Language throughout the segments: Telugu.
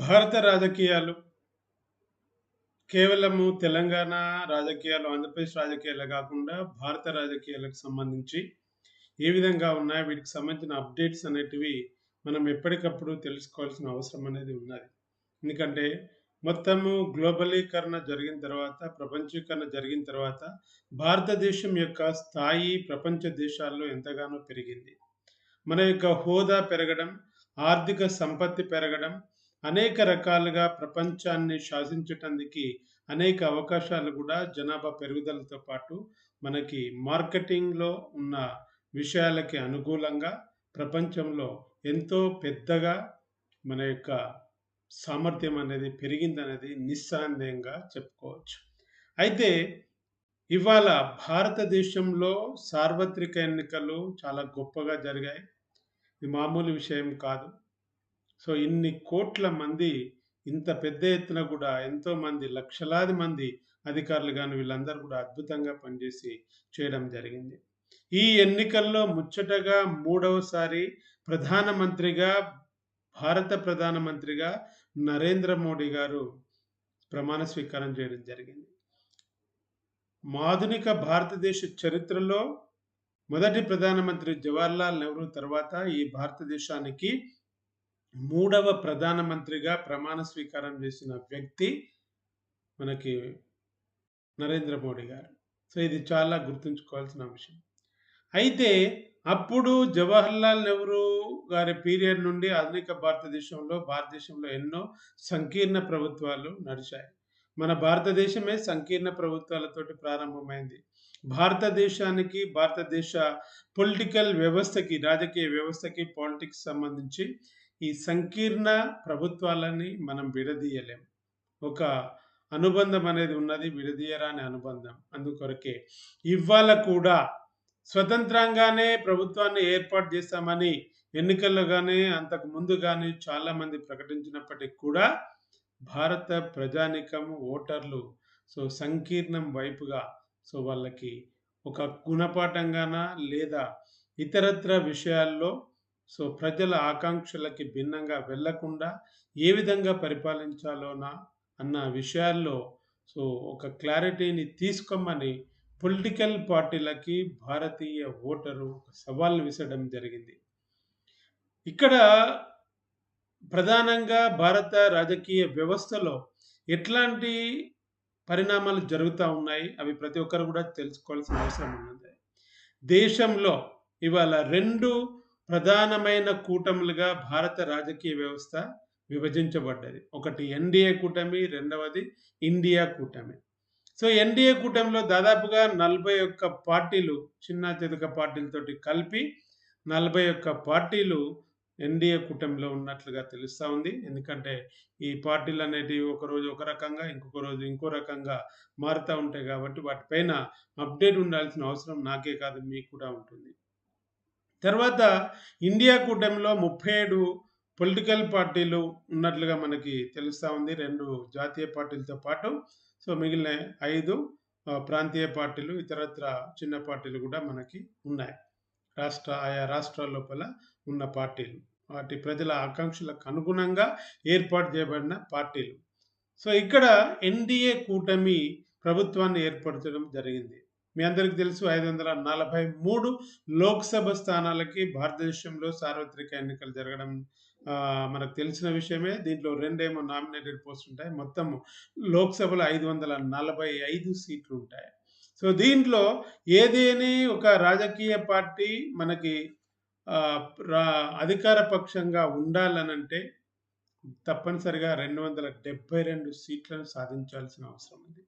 భారత రాజకీయాలు కేవలము తెలంగాణ రాజకీయాలు, ఆంధ్రప్రదేశ్ రాజకీయాలే కాకుండా భారత రాజకీయాలకు సంబంధించి ఏ విధంగా ఉన్నాయో వీటికి సంబంధించిన అప్డేట్స్ అనేటివి మనం ఎప్పటికప్పుడు తెలుసుకోవాల్సిన అవసరం అనేది ఉన్నది. ఎందుకంటే మొత్తము గ్లోబలీకరణ జరిగిన తర్వాత, ప్రపంచీకరణ జరిగిన తర్వాత భారతదేశం యొక్క స్థాయి ప్రపంచ దేశాల్లో ఎంతగానో పెరిగింది. మన యొక్క హోదా పెరగడం, ఆర్థిక సంపత్తి పెరగడం, అనేక రకాలుగా ప్రపంచాన్ని శాసించటానికి అనేక అవకాశాలు కూడా జనాభా పెరుగుదలతో పాటు మనకి మార్కెటింగ్‌లో ఉన్న విషయాలకి అనుకూలంగా ప్రపంచంలో ఎంతో పెద్దగా మన యొక్క సామర్థ్యం అనేది పెరిగిందనేది నిస్సందేహంగా చెప్పుకోవచ్చు. అయితే ఇవాళ భారతదేశంలో సార్వత్రిక ఎన్నికలు చాలా గొప్పగా జరిగాయి. ఇది మామూలు విషయం కాదు. సో, ఇన్ని కోట్ల మంది ఇంత పెద్ద ఎత్తున గూడా ఎంతోమంది లక్షలాది మంది అధికారులు కానీ వీళ్ళందరూ కూడా అద్భుతంగా పనిచేసి చేయడం జరిగింది. ఈ ఎన్నికల్లో ముచ్చటగా మూడవసారి ప్రధానమంత్రిగా భారత ప్రధానమంత్రిగా నరేంద్ర మోడీ గారు ప్రమాణ స్వీకారం చేయడం జరిగింది. ఆధునిక భారతదేశ చరిత్రలో మొదటి ప్రధానమంత్రి జవహర్లాల్ నెహ్రూ తర్వాత ఈ భారతదేశానికి మూడవ ప్రధానమంత్రిగా ప్రమాణ స్వీకారం చేసిన వ్యక్తి మనకి నరేంద్ర మోడీ గారు. సో, ఇది చాలా గుర్తుంచుకోవాల్సిన అంశం. అయితే అప్పుడు జవహర్లాల్ నెహ్రూ గారి పీరియడ్ నుండి ఆధునిక భారతదేశంలో, భారతదేశంలో ఎన్నో సంకీర్ణ ప్రభుత్వాలు నడిచాయి. మన భారతదేశమే సంకీర్ణ ప్రభుత్వాలతోటి ప్రారంభమైంది. భారతదేశానికి, భారతదేశ పొలిటికల్ వ్యవస్థకి, రాజకీయ వ్యవస్థకి, పాలిటిక్స్ సంబంధించి ఈ సంకీర్ణ ప్రభుత్వాలని మనం విడదీయలేం. ఒక అనుబంధం అనేది ఉన్నది. విడదీయరాని అనుబంధం. అందుకొరకే ఇవాళ కూడా స్వతంత్రంగానే ప్రభుత్వాన్ని ఏర్పాటు చేస్తామని ఎన్నికల్లో కానీ అంతకు ముందు కానీ చాలామంది ప్రకటించినప్పటికి కూడా భారత ప్రజానీకం, ఓటర్లు సో, సంకీర్ణం వైపుగా సో, వాళ్ళకి ఒక గుణపాఠంగానా లేదా ఇతరత్ర విషయాల్లో సో, ప్రజల ఆకాంక్షలకి భిన్నంగా వెళ్ళకుండా ఏ విధంగా పరిపాలించాలోనా అన్న విషయాల్లో సో, ఒక క్లారిటీని తీసుకోమని పొలిటికల్ పార్టీలకి భారతీయ ఓటరు ఒక సవాల్‌ని విసరడం జరిగింది. ఇక్కడ ప్రధానంగా భారత రాజకీయ వ్యవస్థలో ఎట్లాంటి పరిణామాలు జరుగుతూ ఉన్నాయి. అవి ప్రతి ఒక్కరు కూడా తెలుసుకోవాల్సిన అవసరం ఉన్నది. దేశంలో ఇవాళ రెండు ప్రధానమైన కూటములుగా భారత రాజకీయ వ్యవస్థ విభజించబడ్డది. ఒకటి ఎన్‌డీఏ కూటమి, రెండవది ఇండియా కూటమి. సో, ఎన్‌డీఏ కూటమిలో దాదాపుగా 41 పార్టీలు చిన్న చితక పార్టీలతోటి కలిపి 41 పార్టీలు ఎన్‌డీఏ కూటమిలో ఉన్నట్లుగా తెలుస్తూ ఉంది. ఎందుకంటే ఈ పార్టీలు అనేటివి ఒకరోజు ఒక రకంగా, ఇంకొక రోజు ఇంకో రకంగా మారుతూ ఉంటాయి కాబట్టి వాటిపైన అప్డేట్ ఉండాల్సిన అవసరం నాకే కాదు మీకు కూడా ఉంటుంది. తర్వాత ఇండియా కూటమిలో 37 పొలిటికల్ పార్టీలు ఉన్నట్లుగా మనకి తెలుస్తూ ఉంది. రెండు జాతీయ పార్టీలతో పాటు సో, మిగిలిన ఐదు ప్రాంతీయ పార్టీలు, ఇతరత్ర చిన్న పార్టీలు కూడా మనకి ఉన్నాయి. రాష్ట్ర ఆయా రాష్ట్రాల లోపల ఉన్న పార్టీలు. వాటి ప్రజల ఆకాంక్షలకు అనుగుణంగా ఏర్పాటు చేయబడిన పార్టీలు. సో, ఇక్కడ ఎన్‌డీఏ కూటమి ప్రభుత్వాన్ని ఏర్పరచడం జరిగింది. మీ అందరికి తెలుసు 543 లోక్‌సభ స్థానాలకి భారతదేశంలో సార్వత్రిక ఎన్నికలు జరగడం మనకు తెలిసిన విషయమే. దీంట్లో రెండేమో నామినేటెడ్ పోస్ట్ ఉంటాయి. మొత్తం లోక్‌సభలో 545 సీట్లు ఉంటాయి. సో, దీంట్లో ఏదేని ఒక రాజకీయ పార్టీ మనకి అధికార పక్షంగా ఉండాలనంటే తప్పనిసరిగా 272 సీట్లను సాధించాల్సిన అవసరం ఉంది.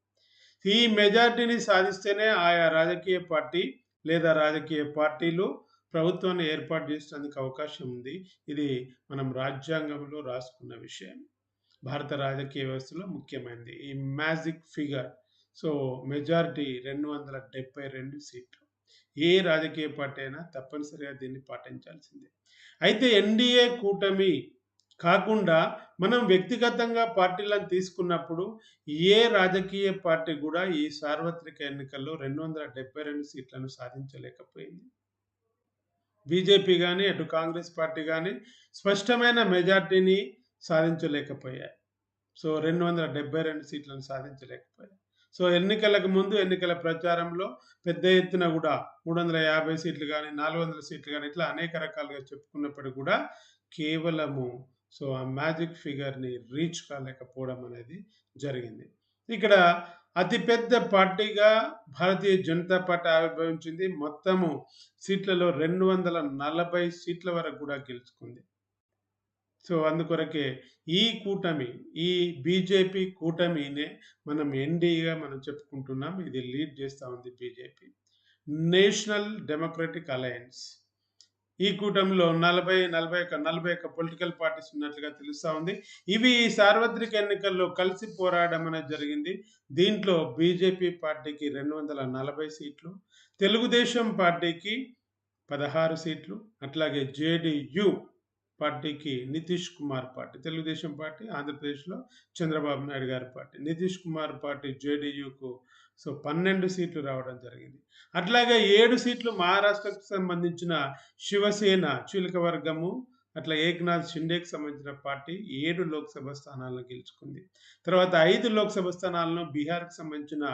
ఈ మెజార్టీని సాధిస్తేనే ఆయా రాజకీయ పార్టీ లేదా రాజకీయ పార్టీలు ప్రభుత్వాన్ని ఏర్పాటు చేసేందుకు అవకాశం ఉంది. ఇది మనం రాజ్యాంగంలో రాసుకున్న విషయం. భారత రాజకీయ వ్యవస్థలో ముఖ్యమైనది. ఈ మ్యాజిక్ ఫిగర్. సో, మెజారిటీ 272 సీట్లు. ఏ రాజకీయ పార్టీ అయినా తప్పనిసరిగా దీన్ని పాటించాల్సిందే. అయితే ఎన్‌డీఏ కూటమి కాకుండా మనం వ్యక్తిగతంగా పార్టీలను తీసుకున్నప్పుడు ఏ రాజకీయ పార్టీ కూడా ఈ సార్వత్రిక ఎన్నికల్లో 272 సీట్లను సాధించలేకపోయింది. బీజేపీ కానీ అటు కాంగ్రెస్ పార్టీ కానీ స్పష్టమైన మెజార్టీని సాధించలేకపోయాయి సో రెండు వందల డెబ్బై రెండు సీట్లను సాధించలేకపోయాయి సో ఎన్నికలకు ముందు ఎన్నికల ప్రచారంలో పెద్ద ఎత్తున కూడా మూడు వందల యాభై సీట్లు కానీ నాలుగు వందల సీట్లు కానీ ఇట్లా అనేక రకాలుగా చెప్పుకున్నప్పటికీ కూడా కేవలము సో ఆ మ్యాజిక్ ఫిగర్ని రీచ్ కాలేకపోవడం అనేది జరిగింది. ఇక్కడ అతిపెద్ద పార్టీగా భారతీయ జనతా పార్టీ ఆవిర్భవించింది. మొత్తము సీట్లలో రెండు వందల నలభై సీట్ల వరకు కూడా గెలుచుకుంది. సో అందుకొరకే ఈ కూటమి ఈ బీజేపీ కూటమినే మనం ఎన్డీగా మనం చెప్పుకుంటున్నాం. ఇది లీడ్ చేస్తూ ఉంది బీజేపీ. National democratic alliance. ఈ కూటమిలో నలభై నలభై ఒక్క నలభై ఒక్క పొలిటికల్ పార్టీస్ ఉన్నట్లుగా తెలుస్తూ ఉంది. ఇవి సార్వత్రిక ఎన్నికల్లో కలిసి పోరాడడం అనేది జరిగింది. దీంట్లో బీజేపీ పార్టీకి రెండు వందల నలభై సీట్లు తెలుగుదేశం పార్టీకి పదహారు సీట్లు అట్లాగే జేడియు పార్టీకి నితీష్ కుమార్ పార్టీ తెలుగుదేశం పార్టీ ఆంధ్రప్రదేశ్లో చంద్రబాబు నాయుడు గారి పార్టీ నితీష్ కుమార్ పార్టీ జేడీయూకు సో పన్నెండు సీట్లు రావడం జరిగింది. అట్లాగే ఏడు సీట్లు మహారాష్ట్రకు సంబంధించిన శివసేన చీలక వర్గము అట్లా ఏక్నాథ్ షిండేకి సంబంధించిన పార్టీ ఏడు లోక్సభ స్థానాలను గెలుచుకుంది. తర్వాత ఐదు లోక్సభ స్థానాలను బీహార్కి సంబంధించిన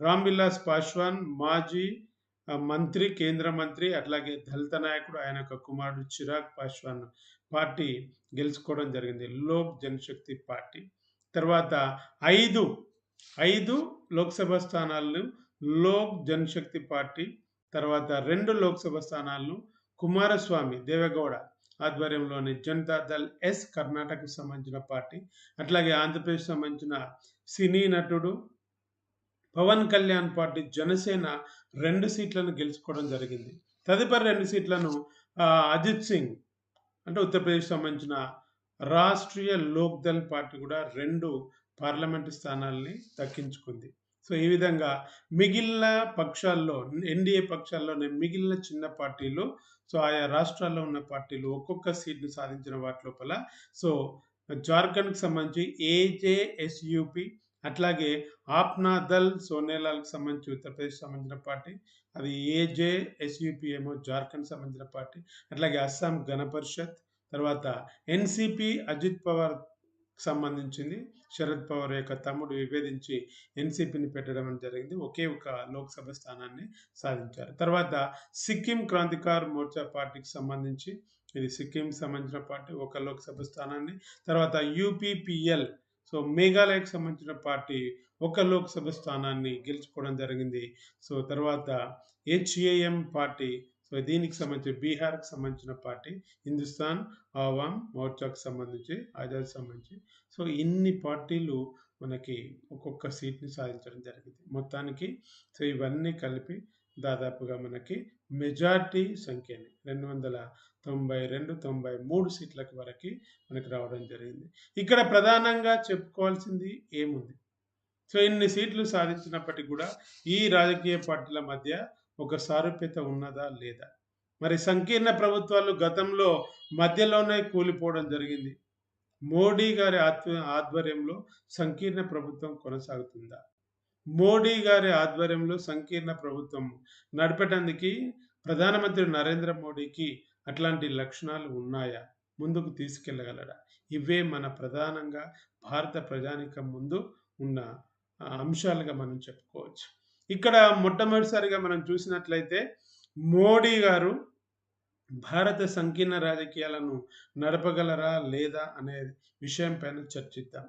రామ్ విలాస్ పాశ్వాన్ మాజీ మంత్రి కేంద్ర మంత్రి అట్లాగే దళిత నాయకుడు ఆయన యొక్క కుమారుడు చిరాగ్ పాశ్వాన్ పార్టీ గెలుచుకోవడం జరిగింది. లోక్ జనశక్తి పార్టీ. తర్వాత ఐదు ఐదు లోక్సభ స్థానాలను లోక్ జనశక్తి పార్టీ తర్వాత రెండు లోక్సభ స్థానాలను కుమారస్వామి దేవగౌడ ఆధ్వర్యంలోని జనతా దళ్ ఎస్ కర్ణాటకకు సంబంధించిన పార్టీ అట్లాగే ఆంధ్రప్రదేశ్ సంబంధించిన సినీ నటుడు పవన్ కళ్యాణ్ పార్టీ జనసేన రెండు సీట్లను గెలుచుకోవడం జరిగింది. తదుపరి రెండు సీట్లను అజిత్ సింగ్ అంటే ఉత్తరప్రదేశ్ సంబంధించిన రాష్ట్రీయ లోక్దళ్ పార్టీ కూడా రెండు పార్లమెంటు స్థానాల్ని దక్కించుకుంది. సో ఈ విధంగా మిగిలిన పక్షాల్లో ఎన్డీఏ పక్షాల్లోనే మిగిలిన చిన్న పార్టీలు సో ఆయా రాష్ట్రాల్లో ఉన్న పార్టీలు ఒక్కొక్క సీట్ని సాధించిన వాటి లోపల సో జార్ఖండ్కి సంబంధించి ఏజేఎస్యూపి అట్లాగే ఆప్నాదల్ సోనేలాల్కి సంబంధించి ఉత్తరప్రదేశ్ సంబంధించిన పార్టీ అది ఏజేఎస్యూపి ఏమో జార్ఖండ్ సంబంధించిన పార్టీ అట్లాగే అస్సాం గణపరిషత్ తర్వాత ఎన్సిపి అజిత్ పవార్ సంబంధించింది. శరద్ పవార్ యొక్క తమ్ముడు విభేదించి ఎన్సిపిని పెట్టడం జరిగింది. ఒకే ఒక లోక్సభ స్థానాన్ని సాధించారు. తర్వాత సిక్కిం క్రాంతికార్ మోర్చా పార్టీకి సంబంధించి ఇది సిక్కిం సంబంధించిన పార్టీ ఒక లోక్సభ స్థానాన్ని. తర్వాత యూపీపీఎల్ సో మేఘాలయకు సంబంధించిన పార్టీ ఒక లోక్సభ స్థానాన్ని గెలుచుకోవడం జరిగింది. సో తర్వాత హెచ్ఏఎం పార్టీ సో దీనికి సంబంధించి బీహార్కి సంబంధించిన పార్టీ హిందుస్థాన్ ఆవామ్ మోర్చాకు సంబంధించి ఆజాద్ సంబంధించి. సో ఇన్ని పార్టీలు మనకి ఒక్కొక్క సీట్ని సాధించడం జరిగింది. మొత్తానికి సో ఇవన్నీ కలిపి దాదాపుగా మనకి మెజార్టీ సంఖ్యని రెండు వందల తొంభై రెండు తొంభై మూడు సీట్లకు వరకు మనకి రావడం జరిగింది. ఇక్కడ ప్రధానంగా చెప్పుకోవాల్సింది ఏముంది? సో ఇన్ని సీట్లు సాధించినప్పటికీ కూడా ఈ రాజకీయ పార్టీల మధ్య ఒక సారూప్యత ఉన్నదా లేదా? మరి సంకీర్ణ ప్రభుత్వాలు గతంలో మధ్యలోనే కూలిపోవడం జరిగింది. మోడీ గారి ఆధ్వర్యంలో సంకీర్ణ ప్రభుత్వం కొనసాగుతుందా? మోడీ గారి ఆధ్వర్యంలో సంకీర్ణ ప్రభుత్వం నడపటానికి ప్రధానమంత్రి నరేంద్ర మోడీకి అట్లాంటి లక్షణాలు ఉన్నాయా? ముందుకు తీసుకెళ్ళగలడా ఇవే మన ప్రధానంగా భారత ప్రజానికం ముందు ఉన్న అంశాలుగా మనం చెప్పుకోవచ్చు. ఇక్కడ మొట్టమొదటిసారిగా మనం చూసినట్లయితే మోడీ గారు భారత సంకీర్ణ రాజకీయాలను నడపగలరా లేదా అనే విషయం పైన చర్చిద్దాం.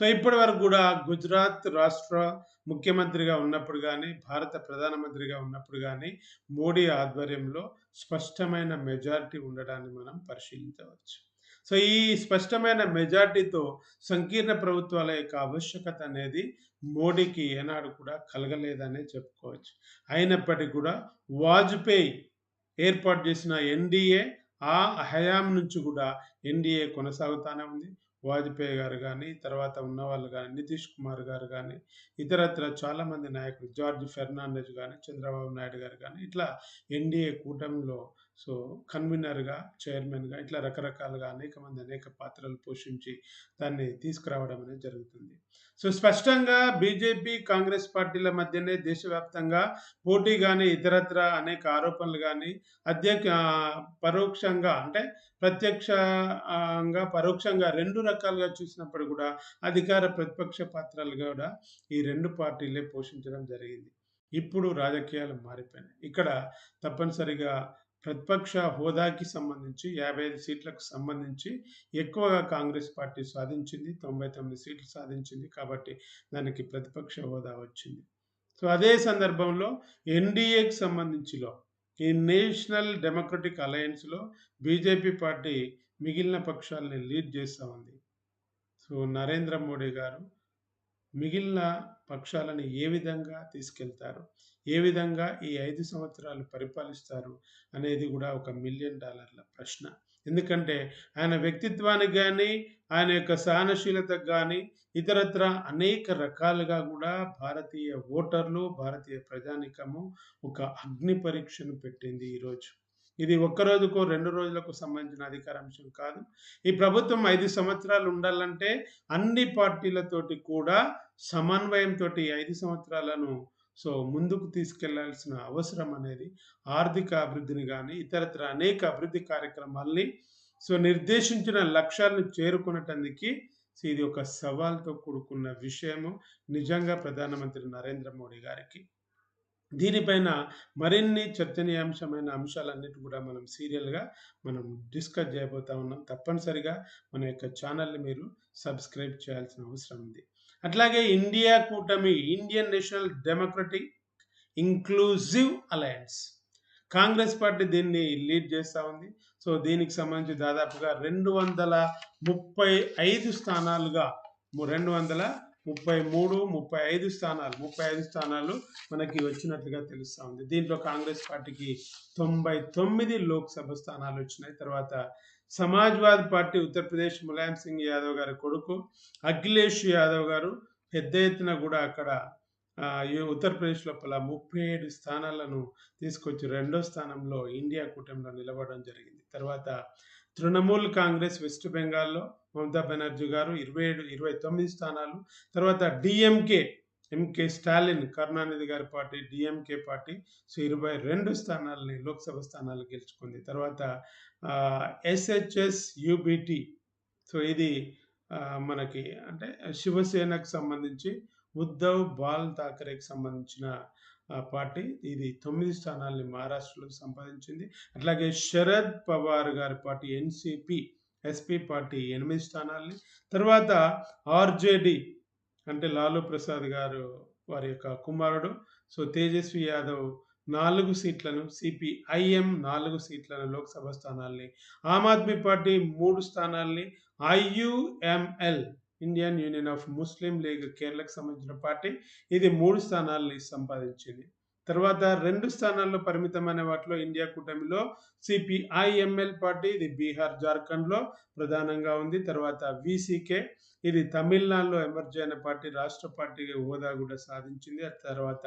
సో ఇప్పటి వరకు కూడా గుజరాత్ రాష్ట్ర ముఖ్యమంత్రిగా ఉన్నప్పుడు కానీ భారత ప్రధానమంత్రిగా ఉన్నప్పుడు కానీ మోడీ ఆధ్వర్యంలో స్పష్టమైన మెజారిటీ ఉండడాన్ని మనం పరిశీలించవచ్చు. సో ఈ స్పష్టమైన మెజార్టీతో సంకీర్ణ ప్రభుత్వాల యొక్క ఆవశ్యకత అనేది మోడీకి ఏనాడు కూడా కలగలేదనే చెప్పుకోవచ్చు. అయినప్పటికీ కూడా వాజ్పేయి ఏర్పాటు చేసిన ఎన్డీఏ ఆ హయాం నుంచి కూడా ఎన్డీఏ కొనసాగుతానే ఉంది. వాజ్పేయి గారు కానీ తర్వాత ఉన్న వాళ్ళు కానీ నితీష్ కుమార్ గారు కానీ ఇతరత్ర చాలామంది నాయకులు జార్జ్ ఫెర్నాండెజ్ కానీ చంద్రబాబు నాయుడు గారు కానీ ఇట్లా ఎన్డీఏ కూటమిలో సో కన్వీనర్‌గా, చైర్మన్‌గా ఇట్లా రకరకాలుగా అనేక మంది అనేక పాత్రలు పోషించి దాన్ని తీసుకురావడం అనేది జరుగుతుంది. సో, స్పష్టంగా బీజేపీ, కాంగ్రెస్ పార్టీల మధ్యనే దేశవ్యాప్తంగా పోటీ కానీ ఇతరత్ర అనేక ఆరోపణలు కానీ అధ్యక్ష పరోక్షంగా అంటే ప్రత్యక్షంగా పరోక్షంగా రెండు రకాలుగా చూసినప్పుడు కూడా అధికార, ప్రతిపక్ష పాత్రలు కూడా ఈ రెండు పార్టీలే పోషించడం జరిగింది. ఇప్పుడు రాజకీయాలు మారిపోయినాయి. ఇక్కడ తప్పనిసరిగా ప్రతిపక్ష హోదాకి సంబంధించి 55 సీట్లకు సంబంధించి ఎక్కువగా కాంగ్రెస్ పార్టీ సాధించింది. 99 సీట్లు సాధించింది. కాబట్టి దానికి ప్రతిపక్ష హోదా వచ్చింది. సో, అదే సందర్భంలో ఎన్‌డీఏకి సంబంధించిలో ఈ నేషనల్ డెమోక్రటిక్ అలయన్స్‌లో బీజేపీ పార్టీ మిగిలిన పక్షాల్ని లీడ్ చేస్తా ఉంది. సో, నరేంద్ర మోడీ గారు మిగిలిన పక్షాలను ఏ విధంగా తీసుకెళ్తారు? ఏ విధంగా ఈ ఐదు సంవత్సరాలు పరిపాలిస్తారు? అనేది కూడా ఒక మిలియన్ డాలర్ల ప్రశ్న. ఎందుకంటే ఆయన వ్యక్తిత్వానికి కానీ ఆయన యొక్క సహనశీలతకు కానీ ఇతరత్ర అనేక రకాలుగా కూడా భారతీయ ఓటర్లు, భారతీయ ప్రజానికము ఒక అగ్ని పరీక్షను పెట్టింది ఈరోజు. ఇది ఒక్క రోజుకో, రెండు రోజులకు సంబంధించిన అధికార అంశం కాదు. ఈ ప్రభుత్వం ఐదు సంవత్సరాలు ఉండాలంటే అన్ని పార్టీలతోటి కూడా సమన్వయంతోటి ఐదు సంవత్సరాలను సో, ముందుకు తీసుకెళ్ళాల్సిన అవసరం అనేది ఆర్థిక అభివృద్ధిని కానీ ఇతరత్ర అనేక అభివృద్ధి కార్యక్రమాల్ని సో, నిర్దేశించిన లక్ష్యాలను చేరుకునేటందుకు ఇది ఒక సవాల్‌తో కూడుకున్న విషయము. నిజంగా ప్రధానమంత్రి నరేంద్ర మోడీ గారికి. దీనిపైన మరిన్ని చర్చనీయాంశమైన అంశాలన్నిటి కూడా మనం సీరియల్‌గా మనం డిస్కస్ చేయబోతా ఉన్నాం. తప్పనిసరిగా మన యొక్క ఛానెల్‌ని మీరు సబ్స్క్రైబ్ చేయాల్సిన అవసరం ఉంది. అట్లాగే ఇండియా కూటమి Indian national democratic inclusive alliance Congress party దీన్ని లీడ్ చేస్తూ ఉంది. సో, దీనికి సంబంధించి దాదాపుగా 235 స్థానాలుగా రెండు వందల ముప్పై మూడు ముప్పై ఐదు స్థానాలు 35 స్థానాలు మనకి వచ్చినట్లుగా తెలుస్తూ ఉంది. దీంట్లో కాంగ్రెస్ పార్టీకి 99 లోక్‌సభ స్థానాలు వచ్చినాయి. తర్వాత సమాజ్‌వాదీ పార్టీ ఉత్తరప్రదేశ్ ములాయం సింగ్ యాదవ్ గారి కొడుకు అఖిలేష్ యాదవ్ గారు పెద్ద ఎత్తున కూడా అక్కడ ఉత్తరప్రదేశ్ లోపల 37 స్థానాలను తీసుకొచ్చి రెండో స్థానంలో ఇండియా కూటమిలో నిలబడడం జరిగింది. తర్వాత తృణమూల్ కాంగ్రెస్ వెస్ట్ బెంగాల్‌లో మమతా బెనర్జీ గారు 27, 29 స్థానాలు. తర్వాత డిఎంకే ఎంకే స్టాలిన్ కరుణానిధి గారి పార్టీ డీఎంకే పార్టీ సో, 22 స్థానాల్ని లోక్‌సభ స్థానాలు గెలుచుకుంది. తర్వాత ఎస్‌హెచ్‌ఎస్ యూబిటి సో, ఇది మనకి అంటే శివసేనకు సంబంధించి ఉద్ధవ్ బాల్ థాకరేకి సంబంధించిన పార్టీ. ఇది తొమ్మిది స్థానాల్ని మహారాష్ట్రలో సంపాదించింది. అట్లాగే శరద్ పవార్ గారి పార్టీ ఎన్‌సీపీ, ఎస్‌పీ పార్టీ ఎనిమిది స్థానాల్ని. తర్వాత ఆర్‌జేడీ అంటే లాలూ ప్రసాద్ గారు వారి యొక్క కుమారుడు. సో, తేజస్వి యాదవ్ నాలుగు సీట్లను, సీపీఐఎం నాలుగు సీట్లను లోక్‌సభ స్థానాల్ని, ఆమ్ ఆద్మీ పార్టీ మూడు స్థానాల్ని, IUML Indian union of Muslim league కేరళకు సంబంధించిన పార్టీ ఇది మూడు స్థానాల్ని సంపాదించింది. తర్వాత రెండు స్థానాల్లో పరిమితమైన వాటిలో ఇండియా కూటమిలో సీపీఐఎంఎల్ పార్టీ ఇది బీహార్, జార్ఖండ్‌లో ప్రధానంగా ఉంది. తర్వాత వీసీకే ఇది తమిళనాడులో ఎమర్జ్ అయిన పార్టీ రాష్ట్ర పార్టీగా హోదా కూడా సాధించింది. ఆ తర్వాత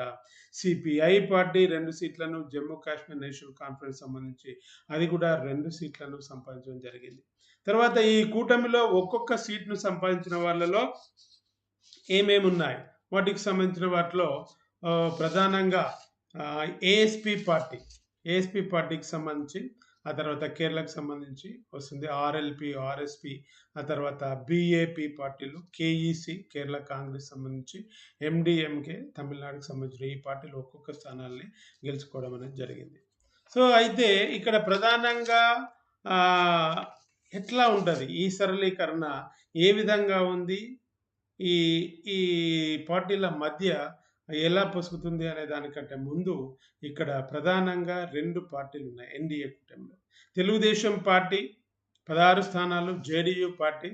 సీపీఐ పార్టీ రెండు సీట్లను, జమ్మూ కాశ్మీర్ నేషనల్ కాన్ఫరెన్స్ సంబంధించి అది కూడా రెండు సీట్లను సంపాదించడం జరిగింది. తర్వాత ఈ కూటమిలో ఒక్కొక్క సీట్‌ను సంపాదించిన వాళ్ళలో ఏమేమి ఉన్నాయి వాటికి సంబంధించిన వాటిలో ప్రధానంగా ఏఎస్పి పార్టీ, ఏఎస్పి పార్టీకి సంబంధించి, ఆ తర్వాత కేరళకు సంబంధించి వస్తుంది. ఆర్ఎల్‌పీ, ఆర్ఎస్పి ఆ తర్వాత బీఏపీ పార్టీలు, కేఈసీ కేరళ కాంగ్రెస్ సంబంధించి, ఎండీఎంకే తమిళనాడుకి సంబంధించిన ఈ పార్టీలు ఒక్కొక్క స్థానాల్ని గెలుచుకోవడం అనేది జరిగింది. సో, అయితే ఇక్కడ ప్రధానంగా ఎట్లా ఉంటుంది ఈ సరళీకరణ ఏ విధంగా ఉంది? ఈ ఈ పార్టీల మధ్య ఎలా పొసుకుతుంది అనే దానికంటే ముందు ఇక్కడ ప్రధానంగా రెండు పార్టీలు ఉన్నాయి ఎన్‌డీఏ కూటమిలో. తెలుగుదేశం పార్టీ 16 స్థానాలు, జేడీయూ పార్టీ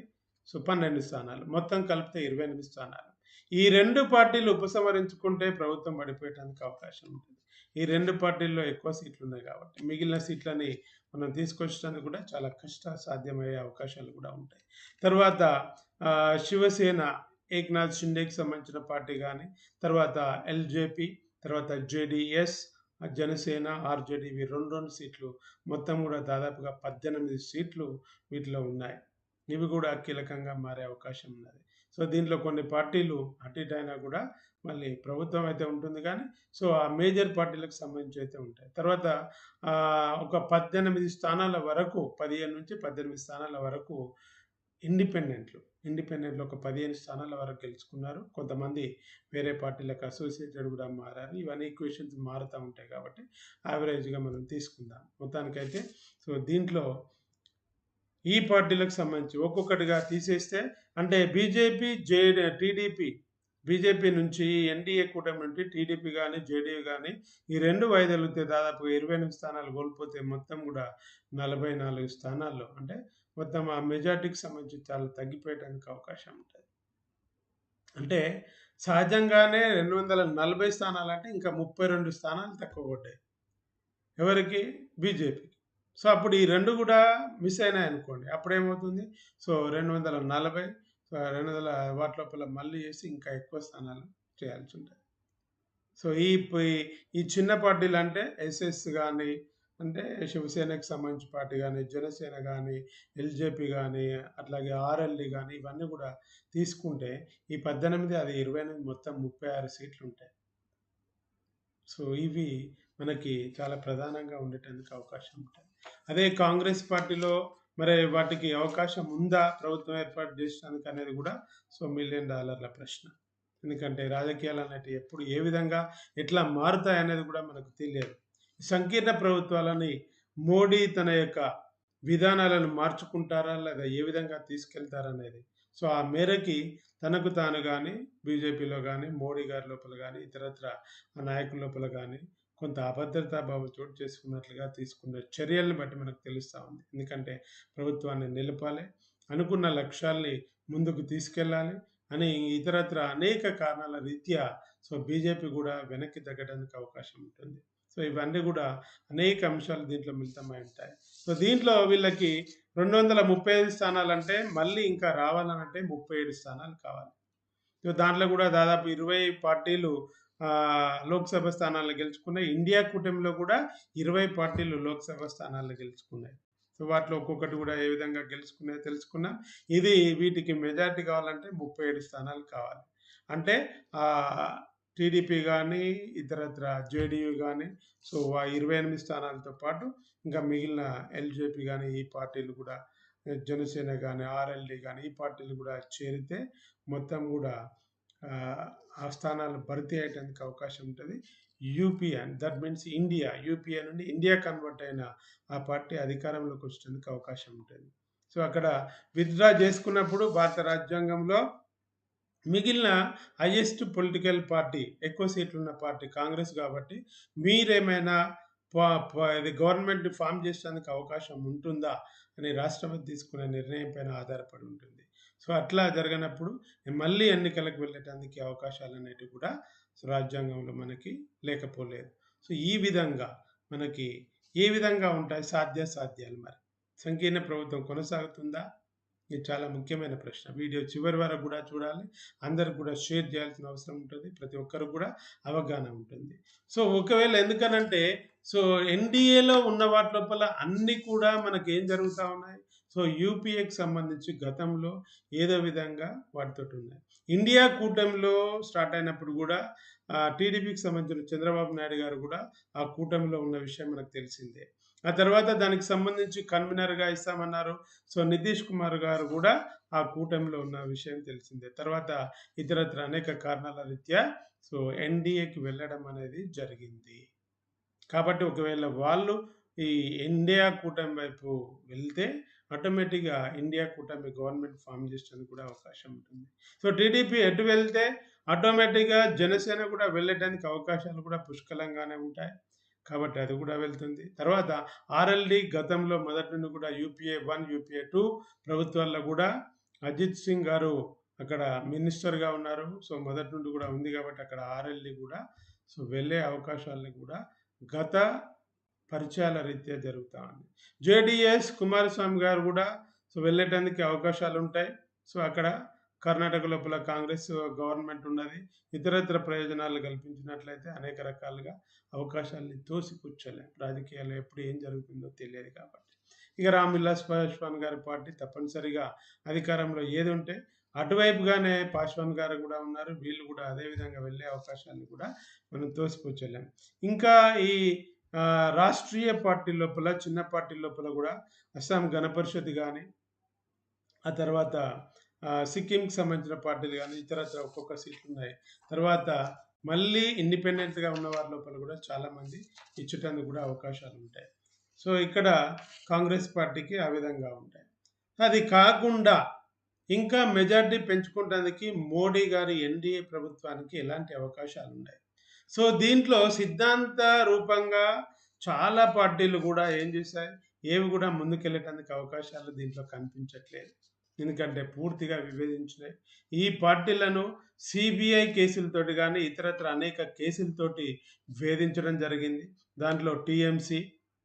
సో, 12 స్థానాలు. మొత్తం కలిపితే 28 స్థానాలు. ఈ రెండు పార్టీలు ఉపసంహరించుకుంటే ప్రభుత్వం పడిపోయటానికి అవకాశం ఉంటుంది. ఈ రెండు పార్టీల్లో ఎక్కువ సీట్లు ఉన్నాయి కాబట్టి. మిగిలిన సీట్లని మనం తీసుకొచ్చడానికి కూడా చాలా కష్ట సాధ్యమయ్యే అవకాశాలు కూడా ఉంటాయి. తర్వాత శివసేన ఏక్నాథ్ షిండేకి సంబంధించిన పార్టీ కానీ తర్వాత ఎల్‌జేపీ, తర్వాత జేడీఎస్, జనసేన, ఆర్‌జేడీ ఇవి 2, 2 సీట్లు మొత్తం కూడా దాదాపుగా 18 సీట్లు వీటిలో ఉన్నాయి. ఇవి కూడా కీలకంగా మారే అవకాశం ఉన్నది. సో, దీంట్లో కొన్ని పార్టీలు అటు ఇటు అయినా కూడా మళ్ళీ ప్రభుత్వం అయితే ఉంటుంది కానీ సో, ఆ మేజర్ పార్టీలకు సంబంధించి అయితే ఉంటాయి. తర్వాత ఒక 18 స్థానాల వరకు 15-18 స్థానాల వరకు ఇండిపెండెంట్లు. ఇండిపెండెంట్లు ఒక 15 స్థానాల వరకు గెలుచుకున్నారు. కొంతమంది వేరే పార్టీలకు అసోసియేటెడ్ కూడా మారారు. ఇవన్నీ ఈక్వేషన్స్ మారుతూ ఉంటాయి కాబట్టి యావరేజ్‌గా మనం తీసుకుందాం. మొత్తానికైతే సో, దీంట్లో ఈ పార్టీలకు సంబంధించి ఒక్కొక్కటిగా తీసేస్తే అంటే బీజేపీ, జే టీడీపీ బీజేపీ నుంచి ఎన్‌డీఏ కూటమి నుండి టీడీపీ కానీ జేడీయూ కానీ ఈ 2 దాదాపు దాదాపుగా 28 స్థానాలు కోల్పోతే మొత్తం కూడా నలభై నాలుగు స్థానాల్లో అంటే మొత్తం ఆ మెజార్టీకి సంబంధించి చాలా తగ్గిపోయడానికి అవకాశం ఉంటుంది అంటే సహజంగానే 240 స్థానాలంటే ఇంకా 32 స్థానాలు తక్కువ పడ్డాయి. ఎవరికి? బీజేపీకి. సో, అప్పుడు ఈ రెండు కూడా మిస్ అయినాయనుకోండి. అప్పుడేమవుతుంది? సో, 240 సో, 200 వాటి లోపల మళ్ళీ చేసి ఇంకా ఎక్కువ స్థానాలు చేయాల్సి ఉంటుంది సో, ఈ ఈ చిన్న పార్టీలంటే ఎస్ఎస్ కానీ అంటే శివసేనకు సంబంధించిన పార్టీ కానీ జనసేన కానీ ఎల్‌జేపీ కానీ అట్లాగే ఆర్ఎల్ఈ కానీ ఇవన్నీ కూడా తీసుకుంటే ఈ 18 అది 28 మొత్తం ముప్పై ఆరు సీట్లు ఉంటాయి సో, ఇవి మనకి చాలా ప్రధానంగా ఉండేటందుకు అవకాశం ఉంటాయి అదే కాంగ్రెస్ పార్టీలో మరి వాటికి అవకాశం ఉందా ప్రభుత్వం ఏర్పాటు జేసడానికి అనేది కూడా సో, మిలియన్ డాలర్ల ప్రశ్న. ఎందుకంటే రాజకీయాలు అనేటివి ఎప్పుడు ఏ విధంగా ఎట్లా మారుతాయనేది కూడా మనకు తెలియదు. సంకీర్ణ ప్రభుత్వాలని మోడీ తన యొక్క విధానాలను మార్చుకుంటారా? లేదా ఏ విధంగా తీసుకెళ్తారనేది. సో, ఆ మేరకి తనకు తాను కానీ బీజేపీలో కానీ మోడీ గారి లోపల కానీ ఇతరత్ర నాయకుల లోపల కానీ కొంత అభద్రతా భావం చోటు చేసుకున్నట్లుగా తీసుకున్న చర్యలను బట్టి మనకు తెలుస్తూ ఉంది. ఎందుకంటే ప్రభుత్వాన్ని నిలపాలి, అనుకున్న లక్ష్యాల్ని ముందుకు తీసుకెళ్ళాలి అని ఇతరత్ర అనేక కారణాల రీత్యా సో, బీజేపీ కూడా వెనక్కి తగ్గడానికి అవకాశం ఉంటుంది. సో, ఇవన్నీ కూడా అనేక అంశాలు దీంట్లో మిళితమై ఉంటాయి. సో, దీంట్లో వీళ్ళకి 235 స్థానాలంటే మళ్ళీ ఇంకా రావాలనంటే 37 స్థానాలు కావాలి. సో, దాంట్లో కూడా దాదాపు 20 పార్టీలు లోక్‌సభ స్థానాలు గెలుచుకున్నాయి. ఇండియా కూటమిలో కూడా ఇరవై పార్టీలు లోక్‌సభ స్థానాలు గెలుచుకున్నాయి. సో, వాటిలో ఒక్కొక్కటి కూడా ఏ విధంగా గెలుచుకున్నాయో తెలుసుకున్నాం. ఇది వీటికి మెజారిటీ కావాలంటే 37 స్థానాలు కావాలి. అంటే టీడీపీ కానీ ఇతరత్ర జేడీయూ కానీ సో, ఆ 28 స్థానాలతో పాటు ఇంకా మిగిలిన ఎల్‌జేపీ కానీ ఈ పార్టీలు కూడా జనసేన కానీ ఆర్ఎల్‌డీ కానీ ఈ పార్టీలు కూడా చేరితే మొత్తం కూడా ఆ స్థానాలు భర్తీ అయ్యేందుకు అవకాశం ఉంటుంది యూపీఎన్ దట్ మీన్స్ ఇండియా. యూపీఏ నుండి ఇండియా కన్వర్ట్ అయిన ఆ పార్టీ అధికారంలోకి వచ్చేందుకు అవకాశం ఉంటుంది సో, అక్కడ విత్‌డ్రా చేసుకున్నప్పుడు భారత రాజ్యాంగంలో మిగిలిన హైయెస్ట్ పొలిటికల్ పార్టీ ఎక్కువ సీట్లున్న పార్టీ కాంగ్రెస్ కాబట్టి మీరేమైనా ప ప ఇది గవర్నమెంట్ ఫామ్ జేసేందుకు అవకాశం ఉంటుందా? అని రాష్ట్రపతి తీసుకునే నిర్ణయం పైన ఆధారపడి ఉంటుంది. సో, అట్లా జరగనప్పుడు మళ్ళీ ఎన్నికలకు వెళ్ళటానికి అవకాశాలనేటివి కూడా రాజ్యాంగంలో మనకి లేకపోలేదు. సో, ఈ విధంగా మనకి ఏ విధంగా ఉంటాయి సాధ్యాసాధ్యాలు మరి? సంకీర్ణ ప్రభుత్వం కొనసాగుతుందా? ఇది చాలా ముఖ్యమైన ప్రశ్న. వీడియో చివరి వరకు కూడా చూడాలి. అందరికి కూడా షేర్ చేయాల్సిన అవసరం ఉంటుంది ప్రతి ఒక్కరికి కూడా అవగాహన ఉంటుంది. సో, ఒకవేళ ఎందుకనంటే సో, ఎన్‌డీఏలో ఉన్న వాటి లోపల అన్నీ కూడా మనకు ఏం జరుగుతూ ఉన్నాయి? సో, యూపీఏకి సంబంధించి గతంలో ఏదో విధంగా వాటితోటున్నాయి. ఇండియా కూటమిలో స్టార్ట్ అయినప్పుడు కూడా టీడీపీకి సంబంధించిన చంద్రబాబు నాయుడు గారు కూడా ఆ కూటమిలో ఉన్న విషయం మనకు తెలిసిందే. ఆ తర్వాత దానికి సంబంధించి కన్వీనర్‌గా ఇస్తామన్నారు. సో, నితీష్ కుమార్ గారు కూడా ఆ కూటమిలో ఉన్న విషయం తెలిసిందే. తర్వాత ఇతరత్ర అనేక కారణాల రీత్యా సో, ఎన్‌డీఏకి వెళ్ళడం అనేది జరిగింది. కాబట్టి ఒకవేళ వాళ్ళు ఈ ఇండియా కూటమి వైపు వెళ్తే ఆటోమేటిక్‌గా ఇండియా కూటమి గవర్నమెంట్ ఫార్మ్ జేసేందుకు కూడా అవకాశం ఉంటుంది. సో, టీడీపీ ఎటు వెళ్తే ఆటోమేటిక్‌గా జనసేన కూడా వెళ్ళడానికి అవకాశాలు కూడా పుష్కలంగానే ఉంటాయి. కాబట్టి అది కూడా వెళ్తుంది. తర్వాత ఆర్ఎల్‌డీ గతంలో మొదటి నుండి కూడా యూపీఏ వన్ యూపీఏ టూ ప్రభుత్వాల్లో కూడా అజిత్ సింగ్ గారు అక్కడ మినిస్టర్‌గా ఉన్నారు. సో, మొదటి నుండి కూడా ఉంది కాబట్టి అక్కడ ఆర్ఎల్‌డీ కూడా సో, వెళ్ళే అవకాశాలని కూడా గత పరిచయాల రీత్యా జరుగుతా ఉంది. జేడీఎస్ కుమారస్వామి గారు కూడా సో, వెళ్ళేటానికి అవకాశాలు ఉంటాయి సో, అక్కడ కర్ణాటక లోపల కాంగ్రెస్ గవర్నమెంట్ ఉన్నది. ఇతరత్ర ప్రయోజనాలు కల్పించినట్లయితే అనేక రకాలుగా అవకాశాలని తోసిపుచ్చలేం. రాజకీయాల్లో ఎప్పుడు ఏం జరుగుతుందో తెలియదు కాబట్టి. ఇక రామ్విలాస్ పాస్వాన్ గారి పార్టీ తప్పనిసరిగా అధికారంలో ఏది ఉంటే అటువైపుగానే పాస్వాన్ గారు కూడా ఉన్నారు. వీళ్ళు కూడా అదే విధంగా వెళ్ళే అవకాశాన్ని కూడా మనం తోసిపుచ్చలేం. ఇంకా ఈ రాష్ట్రీయ పార్టీ లోపల చిన్న పార్టీ లోపల కూడా అస్సాం గణపరిషత్ కానీ ఆ తర్వాత సిక్కింకి సంబంధించిన పార్టీలు కానీ ఇతరత్ర ఒక్కొక్క సీట్లు ఉన్నాయి తర్వాత మళ్ళీ ఇండిపెండెంట్గా ఉన్న వారి లోపల కూడా చాలామంది ఇచ్చేటందుకు కూడా అవకాశాలు ఉంటాయి. సో ఇక్కడ కాంగ్రెస్ పార్టీకి ఆ విధంగా ఉంటాయి. అది కాకుండా ఇంకా మెజార్టీ పెంచుకోవడానికి మోడీ గారి ఎన్డీఏ ప్రభుత్వానికి ఎలాంటి అవకాశాలు ఉన్నాయి? సో దీంట్లో సిద్ధాంత రూపంగా చాలా పార్టీలు కూడా ఏం చేశాయి? ఏవి కూడా ముందుకెళ్ళటానికి అవకాశాలు దీంట్లో కనిపించట్లేదు. ఎందుకంటే పూర్తిగా విభేదించినాయి ఈ పార్టీలను సిబిఐ కేసులతోటి కానీ ఇతరత్ర అనేక కేసులతోటి వేధించడం జరిగింది. దాంట్లో టీఎంసీ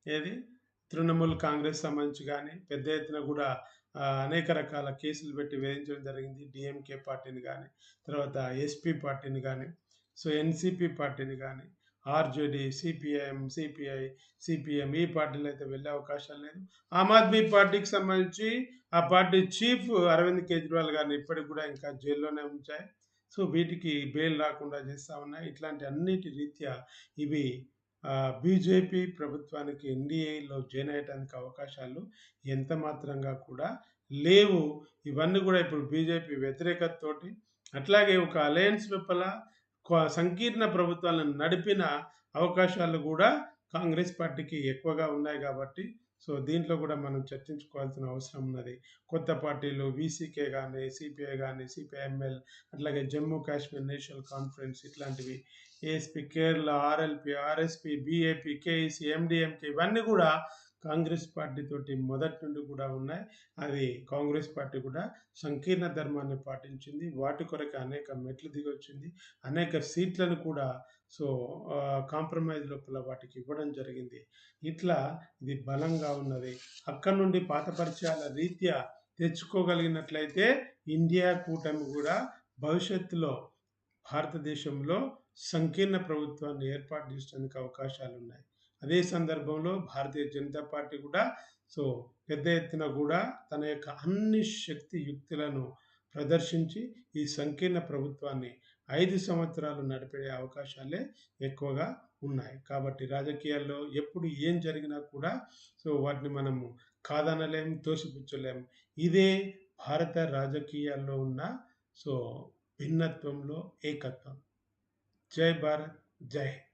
ఏది? తృణమూల్ కాంగ్రెస్ సంబంధించి కానీ పెద్ద ఎత్తున కూడా అనేక రకాల కేసులు పెట్టి వేధించడం జరిగింది. డిఎంకే పార్టీని కానీ తర్వాత ఎస్పీ పార్టీని కానీ సో ఎన్సిపి పార్టీని కానీ ఆర్జేడీ సిపిఐఎం సిపిఐ సిపిఎం ఈ పార్టీలు అయితే వెళ్ళే అవకాశం లేదు. ఆమ్ ఆద్మీ పార్టీకి సంబంధించి ఆ పార్టీ చీఫ్ అరవింద్ కేజ్రీవాల్ గారిని ఇప్పటికి కూడా ఇంకా జైల్లోనే ఉంచాయి. సో వీటికి బెయిల్ రాకుండా చేస్తూ ఉన్నాయి. ఇట్లాంటి అన్నిటి రీత్యా ఇవి బీజేపీ ప్రభుత్వానికి ఎన్డీఏలో జాయిన్ అయ్యడానికి అవకాశాలు ఎంత మాత్రంగా కూడా లేవు. ఇవన్నీ కూడా ఇప్పుడు బీజేపీ వ్యతిరేకతతోటి. అట్లాగే ఒక అలయన్స్ లోపల సంకీర్ణ ప్రభుత్వాలను నడిపిన అవకాశాలు కూడా కాంగ్రెస్ పార్టీకి ఎక్కువగా ఉన్నాయి కాబట్టి సో దీంట్లో కూడా మనం చర్చించుకోవాల్సిన అవసరం ఉన్నది. కొత్త పార్టీలు వీసీకే కానీ సిపిఐ కానీ సిపిఐఎంఎల్ అట్లాగే జమ్మూ కాశ్మీర్ నేషనల్ కాన్ఫరెన్స్ ఇట్లాంటివి ASP Kerala RLP RSP BAP KEC MDMK ఇవన్నీ కూడా కాంగ్రెస్ పార్టీతోటి మొదటి నుండి కూడా ఉన్నాయి. అది కాంగ్రెస్ పార్టీ కూడా సంకీర్ణ ధర్మాన్ని పాటించింది. వాటి కొరకు అనేక మెట్లు దిగొచ్చింది. అనేక సీట్లను కూడా సో కాంప్రమైజ్ లోపల వాటికి ఇవ్వడం జరిగింది. ఇట్లా ఇది బలంగా ఉన్నది. అక్కడ నుండి పాత పరిచయాల రీత్యా తెచ్చుకోగలిగినట్లయితే ఇండియా కూటమి కూడా భవిష్యత్తులో భారతదేశంలో సంకీర్ణ ప్రభుత్వాన్ని ఏర్పాటు చేయడానికి అవకాశాలు ఉన్నాయి అదే సందర్భంలో భారతీయ జనతా పార్టీ కూడా సో పెద్ద ఎత్తున కూడా తన యొక్క అన్ని శక్తి యుక్తులను ప్రదర్శించి ఈ సంకీర్ణ ప్రభుత్వాన్ని ఐదు సంవత్సరాలు నడిపే అవకాశాలే ఎక్కువగా ఉన్నాయి. కాబట్టి రాజకీయాల్లో ఎప్పుడు ఏం జరిగినా కూడా సో వాటిని మనము కాదనలేం తోసిపుచ్చలేం. ఇదే భారత రాజకీయాల్లో ఉన్న సో భిన్నత్వంలో ఏకత్వం. జై భారత్ జై హింద్.